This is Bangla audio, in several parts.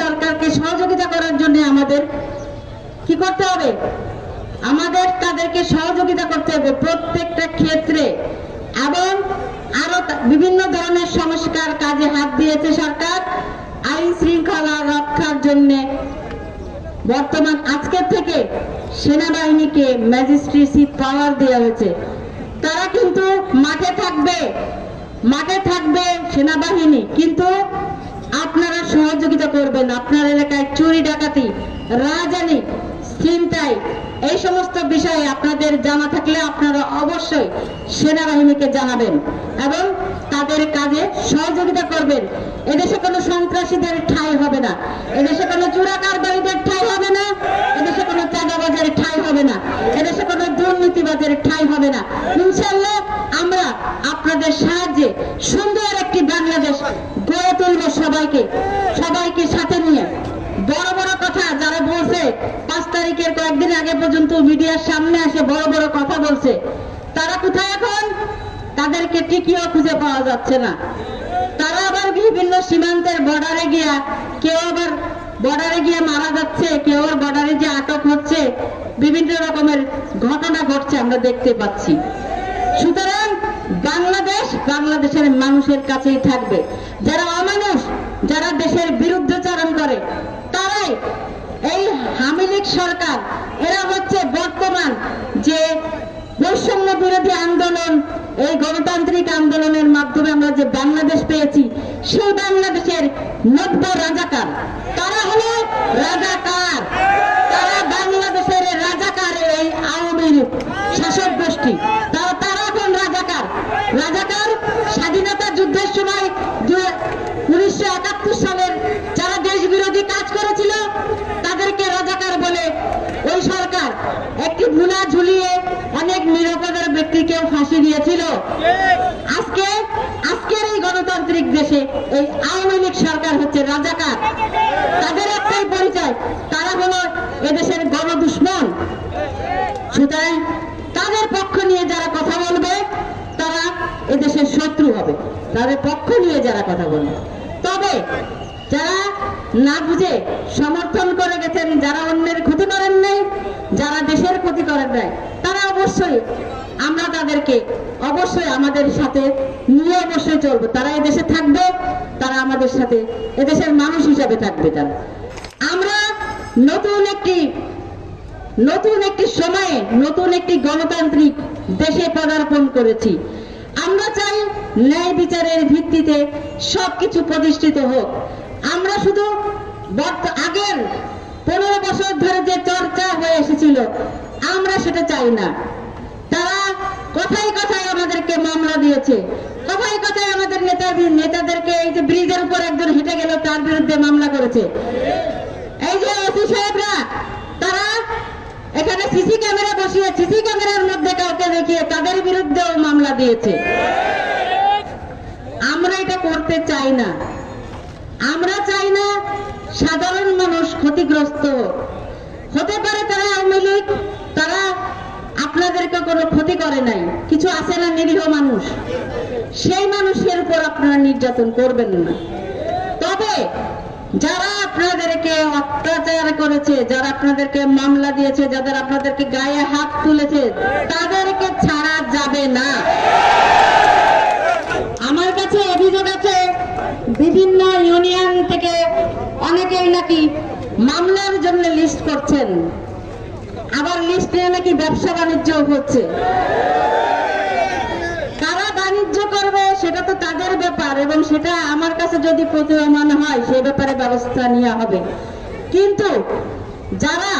সরকারকে সহযোগিতা করার জন্য আমাদের কি করতে হবে? আমাদের তাদেরকে সহযোগিতা করতে হবে প্রত্যেকটা ক্ষেত্রে। এবং আরও বিভিন্ন ধরনের সংস্কার কাজে হাত দিয়েছে সরকার। আইন শৃঙ্খলা রক্ষার জন্যে বর্তমান আজকের থেকে সেনাবাহিনীকে ম্যাজিস্ট্রেসি পাওয়ার দেওয়া হয়েছে। তারা কিন্তু মাঠে থাকবে মাঠে থাকবে সেনাবাহিনী। কিন্তু সহযোগিতা করবেন। আপনার এলাকায় চুরি, ডাকাতি রাজানি ছিনতাই, এই সমস্ত বিষয়ে আপনাদের জানা থাকলে আপনারা অবশ্যই সেনাবাহিনীকে জানাবেন এবং তাদের কাজে সহযোগিতা করবেন। এদেশে কোনো সন্ত্রাসীদের ঠাঁই হবে না। এদেশে কোনো চুরাকারবারীদের ঠাঁই হবে না। এদেশে কোনো চাঁদাবাজের ঠাঁই হবে না। এদেশে কোনো দুর্নীতিবাজের ঠাঁই হবে না। ইনশাল্লাহ আমরা আপনাদের সাহায্যে সুন্দর একটি বাংলাদেশ গড়ে তুলব সবাইকে সবাইকে সাথে নিয়ে বড় বড় কথা বলছে পাঁচ তারিখের কয়েকদিন আগে পর্যন্ত মিডিয়ার সামনে আসে বড় বড় কথা বলছে। তারা কোথায় এখন? তাদেরকে টিকিও খুঁজে পাওয়া যাচ্ছে না। তারা আবার বিভিন্ন সীমান্তের বর্ডারে গিয়া কেউ আবার বর্ডারে গিয়ে মারা যাচ্ছে, কেউ বর্ডারে যে আটক হচ্ছে, বিভিন্ন রকমের ঘটনা ঘটছে আমরা দেখতে পাচ্ছি। সুতরাং বাংলাদেশ বাংলাদেশের মানুষের কাছেই থাকবে। যারা অমানুষ, যারা দেশের বিরুদ্ধচারণ করে তারাই এই হামিলিক সরকার, এরা হচ্ছে বর্তমান যে বৈষম্য বিরোধী আন্দোলন, এই গণতান্ত্রিক আন্দোলনের মাধ্যমে আমরা যে বাংলাদেশ পেয়েছি, সেই বাংলাদেশের নব্য রাজাকার। তারা হলো রাজাকার। তারা বাংলাদেশের রাজাকার এই আওয়ামী শাসক গোষ্ঠী তারা তারা এখন রাজাকার রাজাকার স্বাধীনতা যুদ্ধের সময় উনিশশো একাত্তর সালের যারা দেশ বিরোধী কাজ করেছিল তাদেরকে রাজাকার বলে ওই সরকার একটি মুনা ঝুলিয়ে অনেক নিরাপদের ব্যক্তিকেও ফাঁসি দিয়েছিল আজকে, আজকের এই গণতান্ত্রিক দেশে এই আওয়ামী লীগ সরকার হচ্ছে রাজাকার। তাদের একটাই পরিচয়, তারা হলো এদেশের গণদুশ্মন। সুতরাং তাদের পক্ষ নিয়ে যারা কথা বলবে, তারা এদেশের শত্রু হবে। তাদের পক্ষ নিয়ে যারা কথা বলবে। তবে যারা না বুঝে, সমর্থন করে গেছেন, যারা অন্যের ক্ষতি করেন নাই, যারা দেশের ক্ষতি করেন নাই অবশ্যই আমরা তাদেরকে অবশ্যই আমাদের সাথে নিয়ে অবশ্যই চলবো। তারা এদেশে থাকবে, তারা আমাদের সাথে এদেশের মানুষ হিসাবে থাকবে তারা। আমরা নতুন একটি নতুন একটি সময়ে নতুন একটি গণতান্ত্রিক দেশে পদার্পণ করেছি। আমরা চাই ন্যায় বিচারের ভিত্তিতে সবকিছু প্রতিষ্ঠিত হোক। আমরা শুধু আগের পনেরো বছর ধরে যে চর্চা হয়ে এসেছিল সেটা চাই না। তারা কথাই কথাই আমাদেরকে মামলা দিয়েছে। কথাই কথাই আমাদের নেতা নেতাদেরকে এই যে ব্রিজের উপর একজন হেঁটে গেল, তার বিরুদ্ধে মামলা করেছে। এই যে ওসি সাহেবরা, তারা এখানে সিসি ক্যামেরা বসিয়ে, সিসি ক্যামেরার মধ্যে কাউকে দেখিয়ে তাদের বিরুদ্ধেও মামলা দিয়েছে। আমরা এটা করতে চাই না। আমরা চাই না সাধারণ মানুষ ক্ষতিগ্রস্ত হতে পারে তারা আওয়ামী লীগ কোনো ক্ষতি করে নাই। কিছু আছে না নিরীহ মানুষ? সেই মানুষের উপর আপনারা নির্যাতন করবেন না। তবে যারা আপনাদেরকে অত্যাচার করেছে, যারা আপনাদেরকে মামলা দিয়েছে, যাদের আপনাদেরকে গায়ে হাত তুলেছে, তাদেরকে ছাড়া যাবে না। আমার কাছে অভিযোগ আছে, বিভিন্ন ইউনিয়ন থেকে অনেকেই নাকি মামলার জন্য লিস্ট করছেন। নিয়ে নাকি ব্যবসা বাণিজ্য হচ্ছে? কারা বাণিজ্য করবে সেটা তো তাদের ব্যাপার এবং সেটা আমার কাছে যদি প্রতীয়মান হয়, সে ব্যাপারে ব্যবস্থা নেওয়া হবে। কিন্তু যারা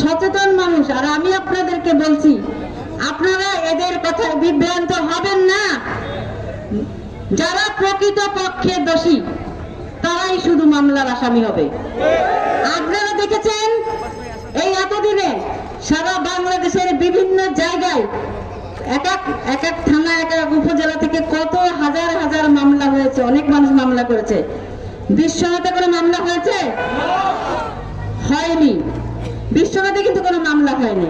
সচেতন মানুষ, আর আমি আপনাদেরকে বলছি, আপনারা এদের কথায় বিভ্রান্ত হবেন না। যারা প্রকৃত পক্ষে দোষী, তারাই শুধু মামলার আসামি হবে। আপনারা দেখেছেন, এই এতদিনে সারা বাংলাদেশের বিভিন্ন জায়গায় এক এক এক এক থানা, এক এক উপজেলা থেকে কত হাজার হাজার মামলা হয়েছে, অনেক মানুষ মামলা করেছে। বিশ্বনাথে কোনো মামলা হয়েছে? হয়নি। বিশ্বনাথে কিন্তু কোনো মামলা হয়নি।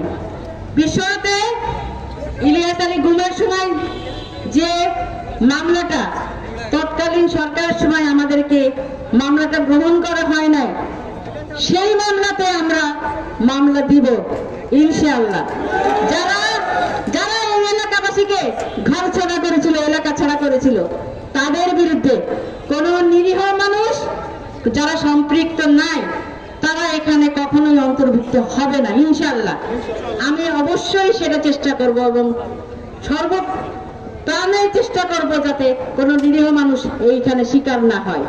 বিশ্বনাথে ইলিয়াস আলী গুমের সময় যে মামলাটা, তৎকালীন সরকারের সময় আমাদেরকে মামলাটা গ্রহণ করা হয় নাই মামলা দিব, ইনশাআল্লাহ। যারা যারা এই এলাকাবাসীকে ঘর ছাড়া করেছিল, এলাকা ছাড়া করেছিল, তাদের বিরুদ্ধে কোন নিরীহ মানুষ যারা সম্পৃক্ত নাই, তারা এখানে কখনোই অন্তর্ভুক্ত হবে না ইনশাল্লাহ আমি অবশ্যই সেটা চেষ্টা করব এবং সর্ব প্রাণের চেষ্টা করব যাতে কোনো নিরীহ মানুষ এইখানে শিকার না হয়।